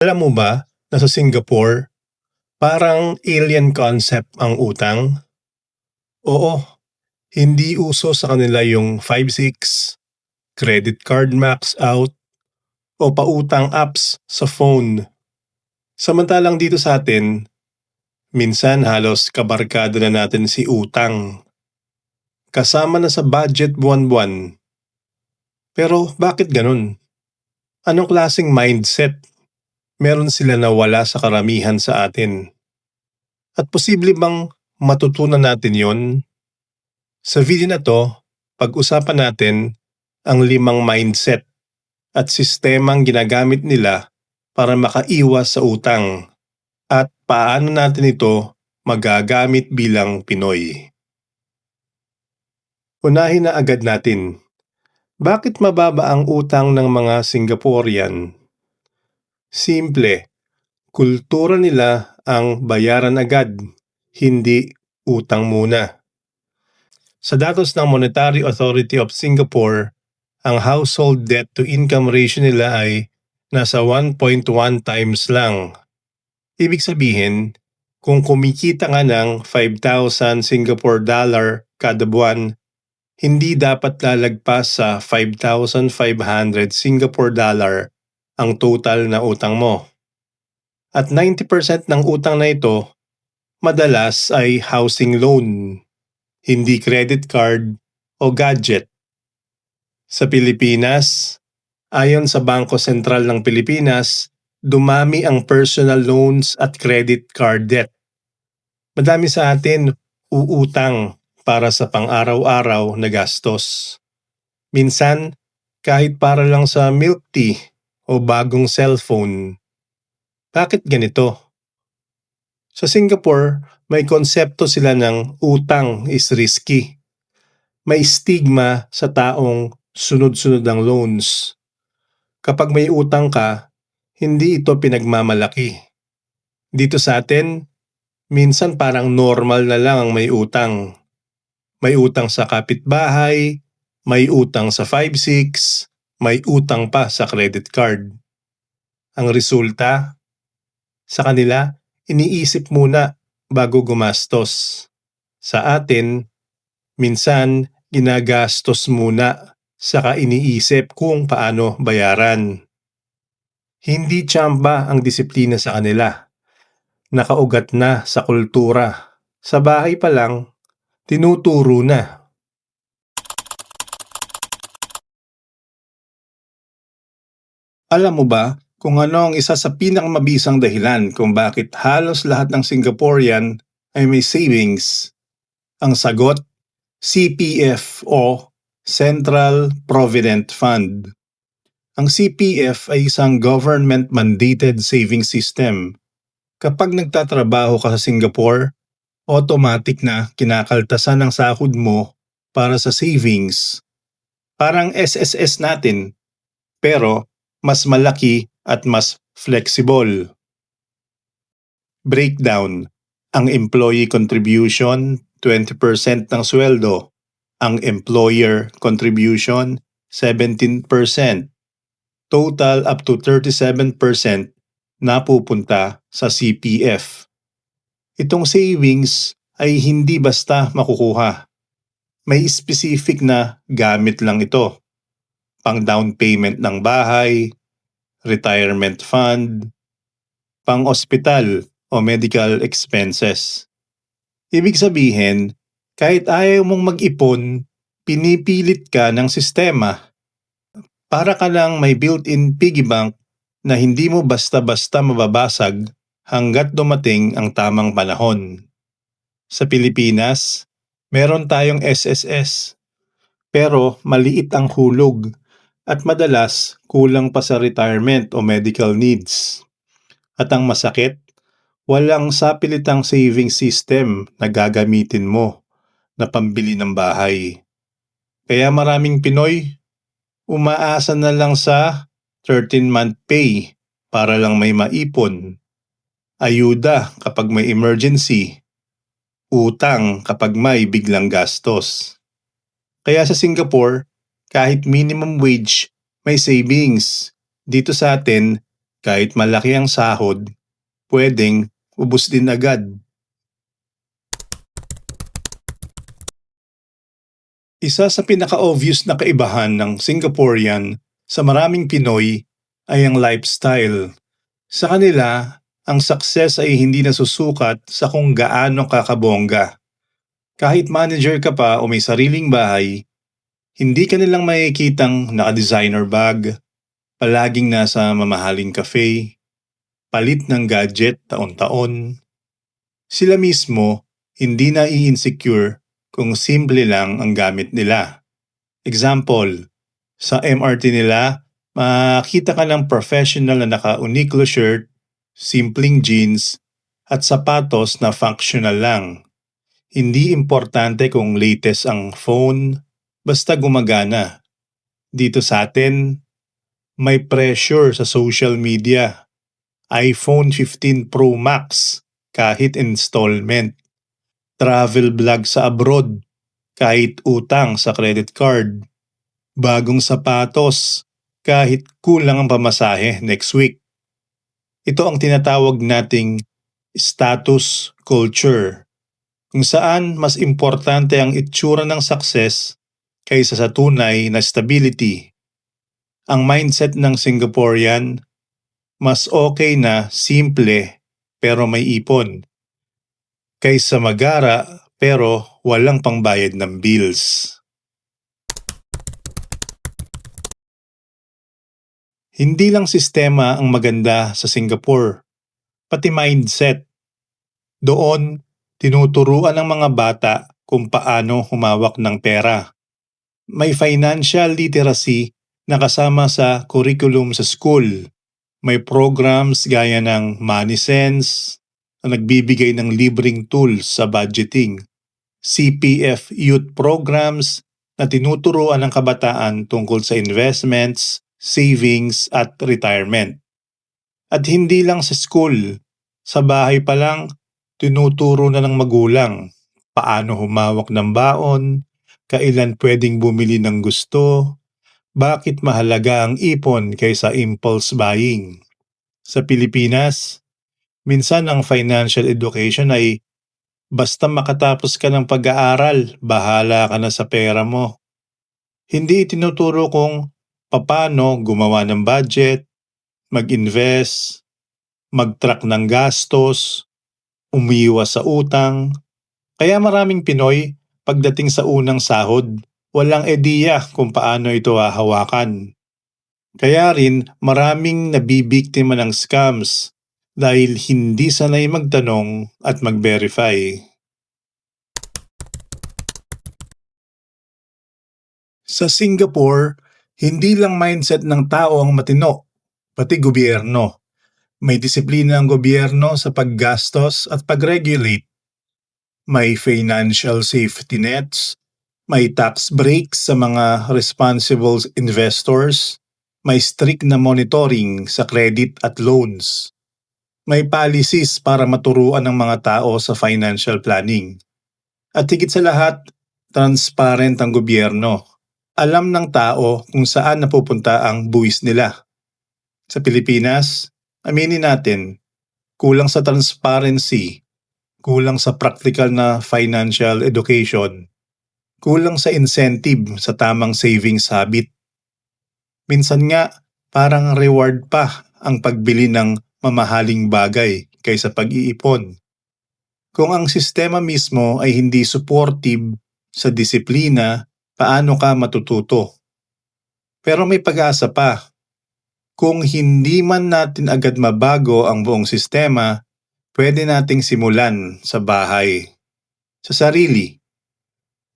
Alam mo ba na sa Singapore, parang alien concept ang utang? Oo, hindi uso sa kanila yung 5-6, credit card max out, o pautang apps sa phone. Samantalang dito sa atin, minsan halos kabarkada na natin si utang. Kasama na sa budget buwan-buwan. Pero bakit ganun? Anong klaseng mindset meron sila na wala sa karamihan sa atin? At posible bang matutunan natin yon? Sa video na to, pag-usapan natin ang limang mindset at sistemang ginagamit nila para makaiwas sa utang at paano natin ito magagamit bilang Pinoy. Unahin na agad natin. Bakit mababa ang utang ng mga Singaporean? Simple. Kultura nila ang bayaran agad, hindi utang muna. Sa datos ng Monetary Authority of Singapore, ang household debt to income ratio nila ay nasa 1.1 times lang. Ibig sabihin, kung kumikita nga ng 5,000 Singapore dollar kada buwan, hindi dapat lalagpas sa 5,500 Singapore dollar ang total na utang mo. At 90% ng utang na ito, madalas ay housing loan, hindi credit card o gadget. Sa Pilipinas, ayon sa Bangko Sentral ng Pilipinas, dumami ang personal loans at credit card debt. Madami sa atin uutang para sa pang-araw-araw na gastos. Minsan, kahit para lang sa milk tea o bagong cellphone. Bakit ganito? Sa Singapore, may konsepto sila ng utang is risky. May stigma sa taong sunod-sunod ang loans. Kapag may utang ka, hindi ito pinagmamalaki. Dito sa atin, minsan parang normal na lang ang may utang. May utang sa kapitbahay, may utang sa 5-6, may utang pa sa credit card. Ang resulta, sa kanila, iniisip muna bago gumastos. Sa atin, minsan ginagastos muna saka iniisip kung paano bayaran. Hindi tsamba ang disiplina sa kanila. Nakaugat na sa kultura. Sa bahay pa lang, tinuturo na Alam mo ba kung ano ang isa sa pinakamabisang dahilan kung bakit halos lahat ng Singaporean ay may savings? Ang sagot, CPF o Central Provident Fund. Ang CPF ay isang government-mandated saving system. Kapag nagtatrabaho ka sa Singapore, automatic na kinakaltasan ng sahod mo para sa savings. Parang SSS natin. Pero mas malaki at mas flexible. Breakdown. Ang employee contribution, 20% ng sweldo. Ang employer contribution, 17%. Total up to 37% na pupunta sa CPF. Itong savings ay hindi basta makukuha. May specific na gamit lang ito pang down payment ng bahay, retirement fund, pang ospital o medical expenses. Ibig sabihin, kahit ayaw mong mag-ipon, pinipilit ka ng sistema. Para ka lang may built-in piggy bank na hindi mo basta-basta mababasag hanggat dumating ang tamang panahon. Sa Pilipinas, meron tayong SSS, pero maliit ang hulog at madalas kulang pa sa retirement o medical needs. At ang masakit, walang sapilitang saving system na gagamitin mo na pambili ng bahay. Kaya maraming Pinoy umaasa na lang sa 13-month pay para lang may maipon. Ayuda kapag may emergency. Utang kapag may biglang gastos. Kaya sa Singapore, kahit minimum wage, may savings. Dito sa atin, Kahit malaki ang sahod, pwedeng ubos din agad. Isa sa pinaka-obvious na kaibahan ng Singaporean sa maraming Pinoy ay ang lifestyle. Sa kanila, ang success ay hindi nasusukat sa kung gaano kakabongga. Kahit manager ka pa o may sariling bahay, hindi ka nilang makikitang naka-designer bag, palaging nasa mamahaling cafe, palit ng gadget taon-taon. Sila mismo hindi na i-insecure kung simple lang ang gamit nila. Example, sa MRT nila, makita ka ng professional na naka-Uniqlo shirt, simpleng jeans, at sapatos na functional lang. Hindi importante kung latest ang phone, basta gumagana. Dito sa atin, may pressure sa social media. iPhone 15 Pro Max kahit installment travel vlog sa abroad, kahit utang sa credit card, bagong sapatos, kahit kulang ang pamasahe next week. Ito ang tinatawag nating status culture, kung saan mas importante ang itsura ng success kaysa sa tunay na stability. Ang mindset ng Singaporean, mas okay na simple pero may ipon kaysa magara pero walang pangbayad ng bills. Hindi lang sistema ang maganda sa Singapore, pati mindset. Doon, tinuturuan ng mga bata kung paano humawak ng pera. May financial literacy na kasama sa curriculum sa school. May programs gaya ng Money Sense, na nagbibigay ng libreng tools sa budgeting, CPF youth programs na tinuturuan ng kabataan tungkol sa investments, savings at retirement. At hindi lang sa school, sa bahay pa lang, tinuturo na ng magulang paano humawak ng baon, kailan pwedeng bumili ng gusto, bakit mahalaga ang ipon kaysa impulse buying. Sa Pilipinas, Minsan ang financial education ay basta makatapos ka ng pag-aaral, bahala ka na sa pera mo. Hindi itinuturo kung paano gumawa ng budget, mag-invest, mag-track ng gastos, umiwas sa utang. Kaya maraming Pinoy, pagdating sa unang sahod, walang ideya kung paano ito hahawakan. Kaya rin maraming nabibiktima ng scams dahil hindi sanay magtanong at mag-verify. Sa Singapore, hindi lang mindset ng tao ang matino, pati gobyerno. May disiplina ang gobyerno sa paggastos at pag-regulate. May financial safety nets, may tax breaks sa mga responsible investors, may strict na monitoring sa credit at loans may policies para maturuan ng mga tao sa financial planning. At higit sa lahat, transparent ang gobyerno. Alam ng tao kung saan napupunta ang buwis nila. Sa Pilipinas, aminin natin, kulang sa transparency, kulang sa practical na financial education, kulang sa incentive sa tamang savings habit. Minsan nga, parang reward pa ang pagbili ng mamahaling bagay kaysa pag-iipon. Kung ang sistema mismo ay hindi supportive sa disiplina, paano ka matututo? Pero may pag-asa pa. Kung hindi man natin agad mabago ang buong sistema, pwede nating simulan sa bahay, sa sarili,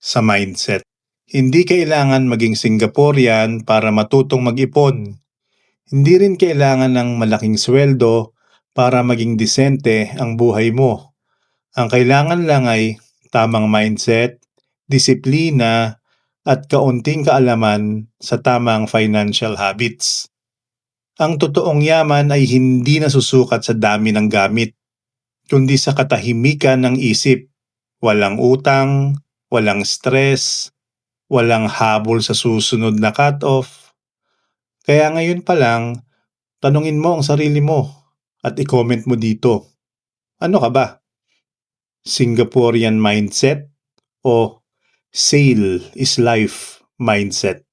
sa mindset. Hindi kailangan maging Singaporean para matutong mag-ipon. Hindi rin kailangan ng malaking sweldo para maging disente ang buhay mo. Ang kailangan lang ay tamang mindset, disiplina, at kaunting kaalaman sa tamang financial habits. Ang totoong yaman ay hindi nasusukat sa dami ng gamit, kundi sa katahimikan ng isip. Walang utang, walang stress, walang habol sa susunod na cut-off, kaya ngayon pa lang, Tanungin mo ang sarili mo at i-comment mo dito. Ano ka ba? Singaporean mindset o sale is life mindset?